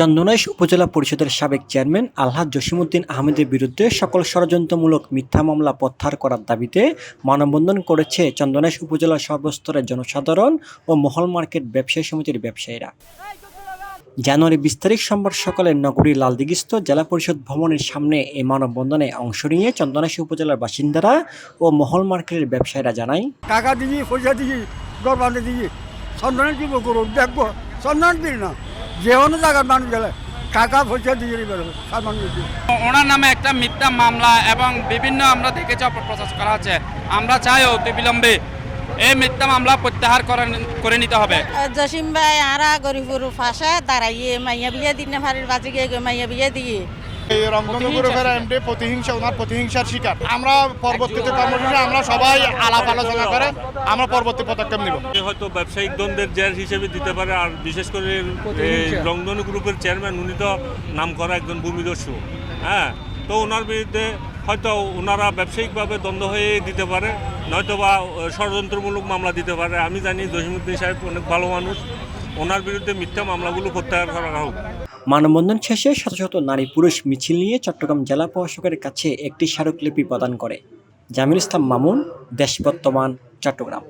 চন্দনাইশ উপজেলা পরিষদের সাবেক চেয়ারম্যান আলহাজ জসিমউদ্দিন আহমেদের বিরুদ্ধে সকল ষড়যন্ত্রমূলক মিথ্যা মামলা প্রত্যাহার করার দাবিতে মানববন্ধন করেছে চন্দনাইশ উপজেলার সর্বস্তরের জনসাধারণ ও মহল মার্কেট ব্যবসায়ী সমিতির ব্যবসায়ীরা। জানুয়ারি বিশ তারিখ সোমবার সকালে নগরীর লালদিঘিস্থ জেলা পরিষদ ভবনের সামনে এই মানববন্ধনে অংশ নিয়ে চন্দনাইশ উপজেলার বাসিন্দারা ও মহল মার্কেটের ব্যবসায়ীরা জানায়, টাকা দিই পয়সা সন্ধানের কি করুন দেখব। না। যে কোনো জায়গার মানুষ গেলে টাকা পয়সা দিয়ে বেরোবে সাধারণ দিই ওনার নামে একটা মিথ্যা মামলা এবং বিভিন্ন আমরা দেখেছি অপপ্রচার করা হচ্ছে। আমরা চাই অতি বিলম্বে এই মিথ্যা মামলা প্রত্যাহার করে করে নিতে হবে। জসিম ভাই আরা গরিবুর ফাঁসে দাঁড়াইয়ে মাইয়া বিয়ে দিনে ফারির বাজে গিয়ে মাইয়া বিয়ে দিয়ে। এই এমডি প্রতিহিংসা ওনার প্রতিহিংসার শিকার। আমরা পরবর্তীতে কর্মসূচি আমরা সবাই আলাপ আলোচনা করে আমরা পরবর্তী পদক্ষেপ নিব। হয়তো ব্যবসায়িক দ্বন্দ্বের জের হিসেবে দিতে পারে আর বিশেষ করে রংধনু গ্রুপের চেয়ারম্যান উনি তো নাম করা একজন ভূমিদস্যু। হ্যাঁ তো ওনার বিরুদ্ধে হয়তো ওনারা ব্যবসায়িকভাবে দ্বন্দ্ব হয়ে দিতে পারে নয়তো বা ষড়যন্ত্রমূলক মামলা দিতে পারে। আমি জানি জহিমুদ্দিন সাহেব অনেক ভালো মানুষ ওনার বিরুদ্ধে মিথ্যা মামলাগুলো প্রত্যাহার করা হোক। মানববন্ধন শেষে শত শত নারী পুরুষ মিছিল নিয়ে চট্টগ্রাম জেলা প্রশাসকের কাছে একটি স্মারকলিপি প্রদান করে। জামিল ইসলাম মামুন, দেশ বর্তমান, চট্টগ্রাম।